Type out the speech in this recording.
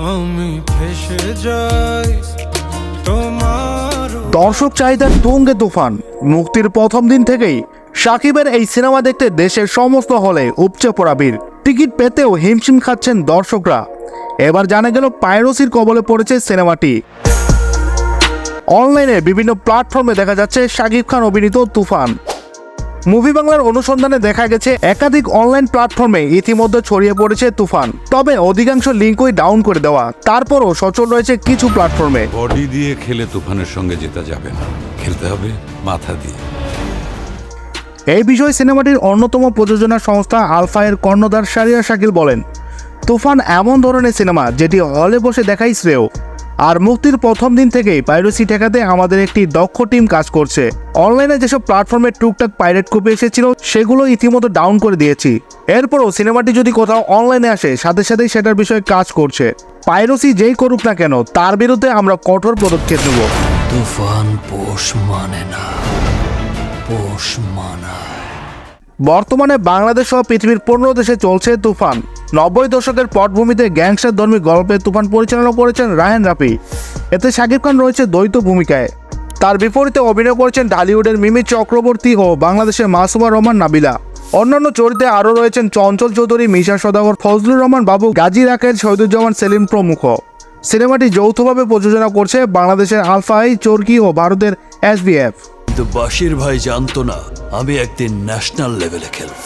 আমি ফেসে যাই তোমার দর্শক চাহিদার তুঙ্গে তুফান। মুক্তির প্রথম দিন থেকেই সাকিবের এই সিনেমা দেখতে দেশের সমস্ত হলে উপচে পড়া ভিড়। টিকিট পেতেও হিমশিম খাচ্ছেন দর্শকরা। এবার জানা গেল পাইরোসির কবলে পড়েছে সিনেমাটি। অনলাইনে বিভিন্ন প্ল্যাটফর্মে দেখা যাচ্ছে শাকিব খান অভিনীত তুফান। মুভি বাংলার অনুসন্ধানে দেখা গেছে একাধিক অনলাইন প্ল্যাটফর্মে ইতিমধ্যে ছড়িয়ে পড়েছে তুফান। তবে অধিকাংশ লিঙ্কই ডাউন করে দেওয়া। তারপরও সচল রয়েছে কিছু প্ল্যাটফর্মে। বডি দিয়ে খেলে তুফানের সঙ্গে জেতা যাবে না। খেলতে হবে মাথা দিয়ে। এই বিষয়ে সিনেমাটির অন্যতম প্রযোজনা সংস্থা আলফায়ের কর্ণধার সারিয়া শাকিল বলেন তুফান এমন ধরনের সিনেমা যেটি হলে বসে দেখাই শ্রেয়। আর মুক্তির প্রথম দিন থেকেই পাইরেসি ঠেকাতে আমাদের একটি দক্ষ টিম কাজ করছে। অনলাইনে যেসব প্ল্যাটফর্মে টুকটাক পাইরেট কপি এসেছিল সেগুলো ইতিমধ্যে ডাউন করে দিয়েছি। এরপরও সিনেমাটি যদি কোথাও অনলাইনে আসে সাথে সাথেই সেটার বিষয়ে কাজ করছে। পাইরসি যেই করুক না কেন তার বিরুদ্ধে আমরা কঠোর পদক্ষেপ নেব। তুফান পোষ মানে না পোষ মানায়। বর্তমানে বাংলাদেশ সহ পৃথিবীর পনেরো দেশে চলছে তুফান। নব্বই দশকের পটভূমিতে গ্যাংস্টার ধর্মী গল্পের তুফান পরিচালনা করেছেন রায়হান রাফি। এতে শাকিব খান রয়েছে দ্বৈত ভূমিকায়। তার বিপরীতে অভিনয় করেছেন ঢালিউডের মিমি চক্রবর্তী ও বাংলাদেশের মাসুমা রহমান নাবিলা। অন্যান্য চরিত্রে আরও রয়েছেন চঞ্চল চৌধুরী, মিশা সদাগর, ফজলুর রহমান বাবু, গাজী রাকের শহীদুজ্জামান, সেলিম প্রমুখ। সিনেমাটি যৌথভাবে প্রযোজনা করছে বাংলাদেশের আলফাই চরকি ও ভারতের এসবিএফ কিন্তু বাশির ভাই জানতো না, আমি একদিন ন্যাশনাল লেভেলে খেলব।